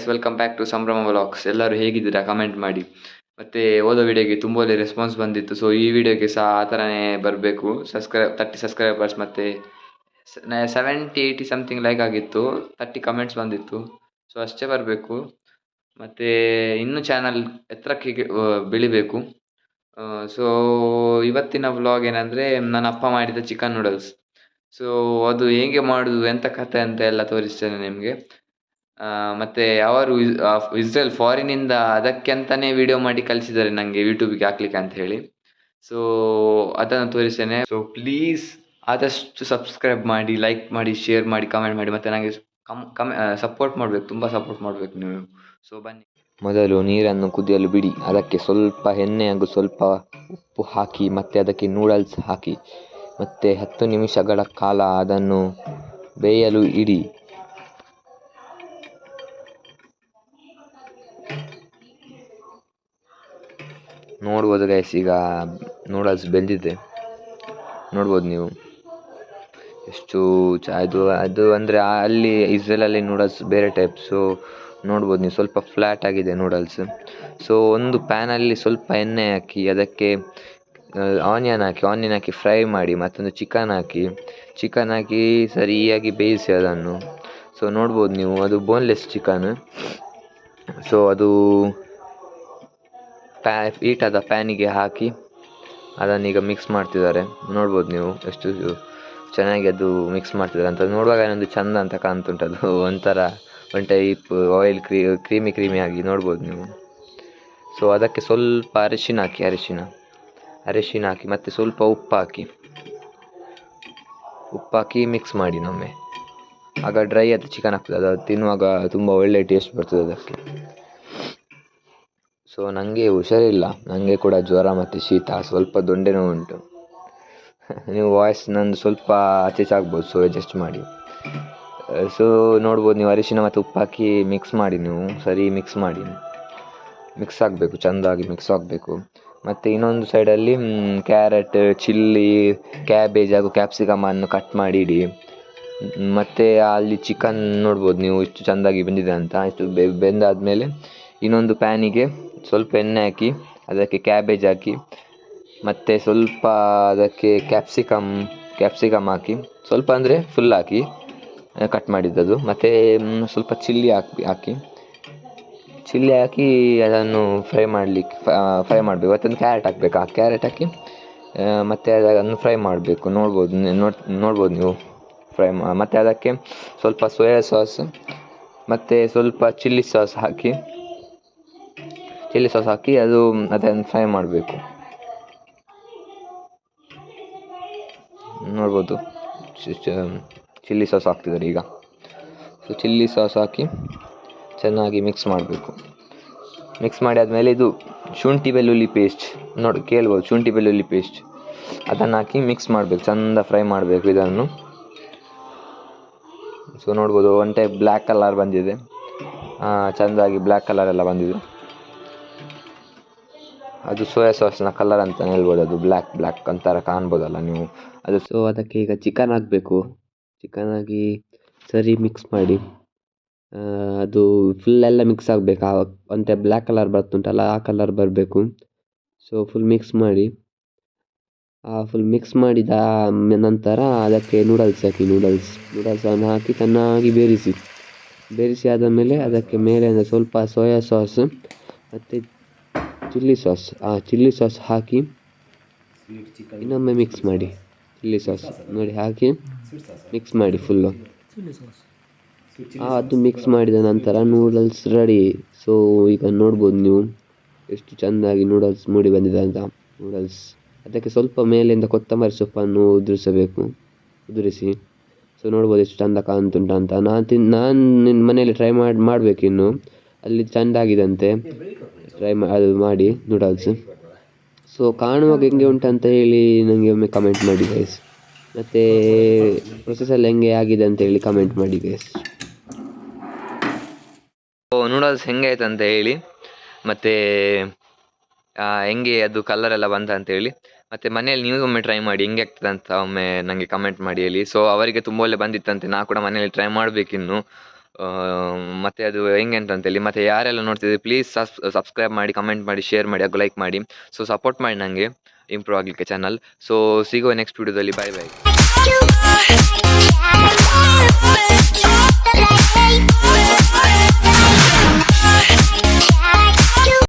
Guys welcome back to Sambhrama vlogs ಎಲ್ಲರೂ ಹೇಗಿದ್ದೀರಾ? Comment ಮಾಡಿ. ಮತ್ತು ಓದೋ ವಿಡಿಯೋಗೆ ತುಂಬ ಒಳ್ಳೆ ರೆಸ್ಪಾನ್ಸ್ ಬಂದಿತ್ತು. ಸೊ ಈ ವಿಡಿಯೋಗೆ ಸಹ ಆ ಥರನೇ ಬರಬೇಕು. ಸಬ್ಸ್ಕ್ರೈಬ್ ತರ್ಟಿ ಸಬ್ಸ್ಕ್ರೈಬರ್ಸ್ ಮತ್ತು ಸೆವೆಂಟಿ ಏಯ್ಟಿ ಸಮಥಿಂಗ್ ಲೈಕ್ ಆಗಿತ್ತು. ತರ್ಟಿ ಕಮೆಂಟ್ಸ್ ಬಂದಿತ್ತು. ಸೊ ಅಷ್ಟೇ ಬರಬೇಕು. ಮತ್ತು ಇನ್ನೂ ಚಾನಲ್ ಎತ್ತರಕ್ಕೆ ಬೆಳಿಬೇಕು. ಸೊ ಇವತ್ತಿನ ವ್ಲಾಗ್ ಏನಂದರೆ ನನ್ನ ಅಪ್ಪ ಮಾಡಿದ ಚಿಕನ್ ನೂಡಲ್ಸ್ ಸೊ ಅದು ಹೇಗೆ ಮಾಡೋದು ಎಂಥ ಕಥೆ ಅಂತ ಎಲ್ಲ ತೋರಿಸ್ತೇನೆ ನಿಮಗೆ. ಮತ್ತು ಅವರು ಇಸ್ರೇಲ್ ಅದಕ್ಕೆ ಅಂತಾನೆ ವಿಡಿಯೋ ಮಾಡಿ ಕಳಿಸಿದ್ದಾರೆ ನನಗೆ ಯೂಟ್ಯೂಬಿಗೆ ಹಾಕ್ಲಿಕ್ಕೆ ಅಂತ ಹೇಳಿ. ಸೊ ಅದನ್ನು ತೋರಿಸ್ತೇನೆ. ಸೊ ಪ್ಲೀಸ್ ಆದಷ್ಟು ಸಬ್ಸ್ಕ್ರೈಬ್ ಮಾಡಿ ಲೈಕ್ ಮಾಡಿ ಶೇರ್ ಮಾಡಿ ಕಮೆಂಟ್ ಮಾಡಿ, ಮತ್ತು ನನಗೆ ಕಮ್ ಕಮ್ ಸಪೋರ್ಟ್ ಮಾಡಬೇಕು, ತುಂಬ ಸಪೋರ್ಟ್ ಮಾಡಬೇಕು ನೀವು. ಸೊ ಬನ್ನಿ. ಮೊದಲು ನೀರನ್ನು ಕುದಿಯಲು ಬಿಡಿ. ಅದಕ್ಕೆ ಸ್ವಲ್ಪ ಎಣ್ಣೆ ಹಾಗೂ ಸ್ವಲ್ಪ ಉಪ್ಪು ಹಾಕಿ, ಮತ್ತೆ ಅದಕ್ಕೆ ನೂಡಲ್ಸ್ ಹಾಕಿ, ಮತ್ತೆ ಹತ್ತು ನಿಮಿಷಗಳ ಕಾಲ ಅದನ್ನು ಬೇಯಲು ಇಡಿ. ನೋಡ್ಬೋದು ಗೈಸ್ ಈಗ ನೂಡಲ್ಸ್ ಬೆಂದಿದೆ. ನೋಡ್ಬೋದು ನೀವು. ಎಷ್ಟು ಚ, ಅದು ಅದು ಅಂದರೆ ಅಲ್ಲಿ ಇಸ್ರೇಲಲ್ಲಿ ನೂಡಲ್ಸ್ ಬೇರೆ ಟೈಪ್ ಸೊ ನೋಡ್ಬೋದು ನೀವು. ಸ್ವಲ್ಪ ಫ್ಲ್ಯಾಟ್ ಆಗಿದೆ ನೂಡಲ್ಸ್ ಸೊ ಒಂದು ಪ್ಯಾನಲ್ಲಿ ಸ್ವಲ್ಪ ಎಣ್ಣೆ ಹಾಕಿ, ಅದಕ್ಕೆ ಆನಿಯನ್ ಹಾಕಿ ಆನಿಯನ್ ಹಾಕಿ ಫ್ರೈ ಮಾಡಿ, ಮತ್ತೊಂದು ಚಿಕನ್ ಹಾಕಿ. ಚಿಕನ್ ಹಾಕಿ ಸರಿಯಾಗಿ ಬೇಯಿಸಿ ಅದನ್ನು. ಸೊ ನೋಡ್ಬೋದು ನೀವು, ಅದು ಬೋನ್ಲೆಸ್ ಚಿಕನ್ ಸೊ ಅದು ಪ್ಯಾ ಈಟಾದ ಪ್ಯಾನಿಗೆ ಹಾಕಿ ಅದನ್ನೀಗ ಮಿಕ್ಸ್ ಮಾಡ್ತಿದ್ದಾರೆ. ನೋಡ್ಬೋದು ನೀವು ಎಷ್ಟು ಚೆನ್ನಾಗಿ ಅದು ಮಿಕ್ಸ್ ಮಾಡ್ತಿದ್ದಾರೆ ಅಂತ. ನೋಡುವಾಗ ಏನೊಂದು ಚಂದ ಅಂತ ಕಾಣ್ತುಂಟು ಅದು. ಒಂಥರ ಒನ್ ಟೈಪ್ ಆಯಿಲ್ ಕ್ರೀ ಕ್ರೀಮಿ ಕ್ರೀಮಿ ಆಗಿ ನೋಡ್ಬೋದು ನೀವು. ಸೊ ಅದಕ್ಕೆ ಸ್ವಲ್ಪ ಅರಿಶಿನ ಹಾಕಿ, ಅರಿಶಿನ. ಅರಿಶಿನ ಹಾಕಿ ಮತ್ತು ಸ್ವಲ್ಪ ಉಪ್ಪು ಹಾಕಿ. ಉಪ್ಪು ಹಾಕಿ ಮಿಕ್ಸ್ ಮಾಡಿ ನಮ್ಮೆ ಆಗ ಡ್ರೈ ಆದ ಚಿಕನ್ ಆಗ್ತದೆ. ಅದು ತಿನ್ನುವಾಗ ತುಂಬ ಒಳ್ಳೆ ಟೇಸ್ಟ್ ಬರ್ತದೆ ಅದಕ್ಕೆ. ಸೊ ನನಗೆ ಹುಷಾರಿಲ್ಲ. ನನಗೆ ಕೂಡ ಜ್ವರ ಮತ್ತು ಶೀತ ಸ್ವಲ್ಪ ದೊಂಡೆ ನೋವು ಉಂಟು ನೀವು ವಾಯ್ಸ್ ನಂದು ಸ್ವಲ್ಪ ಆಚೆ ಆಗ್ಬೋದು ಸೊ ಅಡ್ಜಸ್ಟ್ ಮಾಡಿ. ಸೊ ನೋಡ್ಬೋದು ನೀವು ಅರಿಶಿನ ಮತ್ತು ಉಪ್ಪು ಹಾಕಿ ಮಿಕ್ಸ್ ಮಾಡಿ ನೀವು. ಸರಿ ಮಿಕ್ಸ್ ಮಾಡಿ. ಮಿಕ್ಸ್ ಆಗಬೇಕು, ಚೆಂದಾಗಿ ಮಿಕ್ಸ್ ಆಗಬೇಕು. ಮತ್ತು ಇನ್ನೊಂದು ಸೈಡಲ್ಲಿ ಕ್ಯಾರೆಟ್ ಚಿಲ್ಲಿ ಕ್ಯಾಬೇಜ್ ಹಾಗೂ ಕ್ಯಾಪ್ಸಿಕಮನ್ನು ಕಟ್ ಮಾಡಿ ಇಡಿ. ಮತ್ತು ಅಲ್ಲಿ ಚಿಕನ್ ನೋಡ್ಬೋದು ನೀವು ಇಷ್ಟು ಚೆಂದಾಗಿ ಬೆಂದಿದೆ ಅಂತ. ಇಷ್ಟು ಬೆ, ಬೆಂದಾದಮೇಲೆ ಇನ್ನೊಂದು ಪ್ಯಾನಿಗೆ ಸ್ವಲ್ಪ ಎಣ್ಣೆ ಹಾಕಿ, ಅದಕ್ಕೆ ಕ್ಯಾಬೇಜ್ ಹಾಕಿ, ಮತ್ತು ಸ್ವಲ್ಪ ಅದಕ್ಕೆ ಕ್ಯಾಪ್ಸಿಕಮ್ ಕ್ಯಾಪ್ಸಿಕಮ್ ಹಾಕಿ, ಸ್ವಲ್ಪ ಅಂದರೆ ಫುಲ್ ಹಾಕಿ ಕಟ್ ಮಾಡಿದ್ದದು ಮತ್ತು ಸ್ವಲ್ಪ ಚಿಲ್ಲಿ ಹಾಕಿ ಹಾಕಿ. ಚಿಲ್ಲಿ ಹಾಕಿ ಅದನ್ನು ಫ್ರೈ ಮಾಡಲಿಕ್ಕೆ ಫ್ರೈ ಮಾಡಬೇಕು. ಮತ್ತೊಂದು ಕ್ಯಾರೆಟ್ ಹಾಕಬೇಕು. ಆ ಕ್ಯಾರೆಟ್ ಹಾಕಿ ಮತ್ತು ಅದನ್ನು ಫ್ರೈ ಮಾಡಬೇಕು. ನೋಡ್ಬೋದು ನೋಡ್ಬೋದು ನೀವು. ಫ್ರೈ ಮತ್ತು ಅದಕ್ಕೆ ಸ್ವಲ್ಪ ಸೋಯಾ ಸಾಸ್ ಮತ್ತು ಸ್ವಲ್ಪ ಚಿಲ್ಲಿ ಸಾಸ್ ಹಾಕಿ ಚಿಲ್ಲಿ ಸಾಸ್ ಹಾಕಿ ಅದು, ಅದನ್ನು ಫ್ರೈ ಮಾಡಬೇಕು. ನೋಡ್ಬೋದು. ಚಿಲ್ಲಿ ಸಾಸ್ ಹಾಕ್ತಿದ್ದಾರೆ ಈಗ. ಸೊ ಚಿಲ್ಲಿ ಸಾಸ್ ಹಾಕಿ ಚೆನ್ನಾಗಿ ಮಿಕ್ಸ್ ಮಾಡಬೇಕು. ಮಿಕ್ಸ್ ಮಾಡಿ ಆದಮೇಲೆ ಇದು ಶುಂಠಿ ಬೆಳ್ಳುಳ್ಳಿ ಪೇಸ್ಟ್. ನೋಡಿ, ಕೇಳ್ಬೋದು, ಶುಂಠಿ ಬೆಳ್ಳುಳ್ಳಿ ಪೇಸ್ಟ್. ಅದನ್ನು ಹಾಕಿ ಮಿಕ್ಸ್ ಮಾಡಬೇಕು, ಚೆಂದ ಫ್ರೈ ಮಾಡಬೇಕು ಇದನ್ನು. ಸೊ ನೋಡ್ಬೋದು ಒನ್ ಟೈಪ್ ಬ್ಲ್ಯಾಕ್ ಕಲರ್ ಬಂದಿದೆ. ಚೆಂದಾಗಿ ಬ್ಲ್ಯಾಕ್ ಕಲರ್ ಎಲ್ಲ ಬಂದಿದೆ. ಅದು ಸೋಯಾ ಸಾಸ್ನ ಕಲರ್ ಅಂತ ಹೇಳ್ಬೋದು. ಅದು ಬ್ಲ್ಯಾಕ್ ಬ್ಲ್ಯಾಕ್ ಅಂತಾರ ಕಾಣ್ಬೋದಲ್ಲ ನೀವು. ಅದು ಸೊ ಅದಕ್ಕೆ ಈಗ ಚಿಕನ್ ಹಾಕಬೇಕು. ಚಿಕನ್ ಹಾಕಿ ಸರಿ ಮಿಕ್ಸ್ ಮಾಡಿ. ಆ, ಅದು ಫುಲ್ ಎಲ್ಲ ಮಿಕ್ಸ್ ಆಗಬೇಕು. ಅಂತ ಬ್ಲ್ಯಾಕ್ ಕಲರ್ ಬರ್ತುಂಟಲ್ಲ ಆ ಕಲರ್ ಬರಬೇಕು. ಸೊ ಫುಲ್ ಮಿಕ್ಸ್ ಮಾಡಿ. ಆ ಫುಲ್ ಮಿಕ್ಸ್ ಮಾಡಿದ ನಂತರ ಅದಕ್ಕೆ ನೂಡಲ್ಸ್ ಹಾಕಿ ನೂಡಲ್ಸ್ ನೂಡಲ್ಸನ್ನು ಹಾಕಿ ಚೆನ್ನಾಗಿ ಬೇರಿಸಿ. ಬೇರಿಸಿ ಆದ ಮೇಲೆ ಅದಕ್ಕೆ ಮೇಲೆ ಸ್ವಲ್ಪ ಸೋಯಾ ಸಾಸ್ ಮತ್ತು ಚಿಲ್ಲಿ ಸಾಸ್ ಆ ಚಿಲ್ಲಿ ಸಾಸ್ ಹಾಕಿ ಇನ್ನೊಮ್ಮೆ ಮಿಕ್ಸ್ ಮಾಡಿ. ಚಿಲ್ಲಿ ಸಾಸ್ ನೋಡಿ ಹಾಕಿ ಮಿಕ್ಸ್ ಮಾಡಿ ಫುಲ್ಲು ಅದು ಮಿಕ್ಸ್ ಮಾಡಿದ ನಂತರ ನೂಡಲ್ಸ್ ರೆಡಿ ಸೊ ಈಗ ನೋಡ್ಬೋದು ನೀವು ಎಷ್ಟು ಚೆಂದಾಗಿ ನೂಡಲ್ಸ್ ಮೂಡಿ ಬಂದಿದೆ ಅಂತ. ನೂಡಲ್ಸ್ ಅದಕ್ಕೆ ಸ್ವಲ್ಪ ಮೇಲಿಂದ ಕೊತ್ತಂಬರಿ ಸೊಪ್ಪನ್ನು ಉದುರಿಸಬೇಕು. ಉದುರಿಸಿ. ಸೊ ನೋಡ್ಬೋದು ಎಷ್ಟು ಚೆಂದ ಕಾಣ್ತುಂಟ ಅಂತ. ನಾನು ತಿನ್ ನಾನು ನಿನ್ನ ಮನೆಯಲ್ಲಿ ಟ್ರೈ ಮಾಡಿ ಮಾಡಬೇಕಿನ್ನು ಅಲ್ಲಿ ಚೆಂದಾಗಿದಂತೆ. ಟ್ರೈ ಮಾ ಅದು ಮಾಡಿ ನೂಡಲ್ಸ್ ಸೊ ಕಾಣುವಾಗ ಹೆಂಗೆ ಉಂಟಂತ ಹೇಳಿ ನನಗೆ ಒಮ್ಮೆ ಕಮೆಂಟ್ ಮಾಡಿ ಗೈಸ್ ಮತ್ತು ಪ್ರೊಸೆಸ್ ಎಲ್ಲ ಹೆಂಗೆ ಆಗಿದೆ ಅಂತ ಹೇಳಿ ಕಮೆಂಟ್ ಮಾಡಿ ಗೈಸ್ ನೂಡಲ್ಸ್ ಹೆಂಗೆ ಆಯ್ತು ಅಂತ ಹೇಳಿ. ಮತ್ತು ಹೆಂಗೆ ಅದು ಕಲರ್ ಎಲ್ಲ ಬಂತ ಅಂತ ಹೇಳಿ. ಮತ್ತು ಮನೆಯಲ್ಲಿ ನೀವು ಒಮ್ಮೆ ಟ್ರೈ ಮಾಡಿ, ಹೆಂಗೆ ಆಗ್ತದೆ ಅಂತ ಒಮ್ಮೆ ನನಗೆ ಕಮೆಂಟ್ ಮಾಡಿ ಹೇಳಿ. ಸೊ ಅವರಿಗೆ ತುಂಬ ಒಳ್ಳೆ ಬಂದಿತ್ತಂತೆ. ನಾ ಕೂಡ ಮನೆಯಲ್ಲಿ ಟ್ರೈ ಮಾಡಬೇಕಿನ್ನು ಮತ್ತು ಅದು ಹೆಂಗೆ ಅಂತಂತೇಳಿ, ಮತ್ತೆ ಯಾರೆಲ್ಲ ನೋಡ್ತಿದ್ದೀರಿ ಪ್ಲೀಸ್ ಸಬ್ಸ್ ಸಬ್ಸ್ಕ್ರೈಬ್ ಮಾಡಿ ಕಮೆಂಟ್ ಮಾಡಿ ಶೇರ್ ಮಾಡಿ, ಹಾಗೂ ಲೈಕ್ ಮಾಡಿ ಸೊ ಸಪೋರ್ಟ್ ಮಾಡಿ ನನಗೆ ಇಂಪ್ರೂವ್ ಆಗಲಿಕ್ಕೆ ಚಾನಲ್ ಸೊ ಸಿಗೋ ನೆಕ್ಸ್ಟ್ ವೀಡಿಯೋದಲ್ಲಿ ಬಾಯ್ ಬಾಯ್.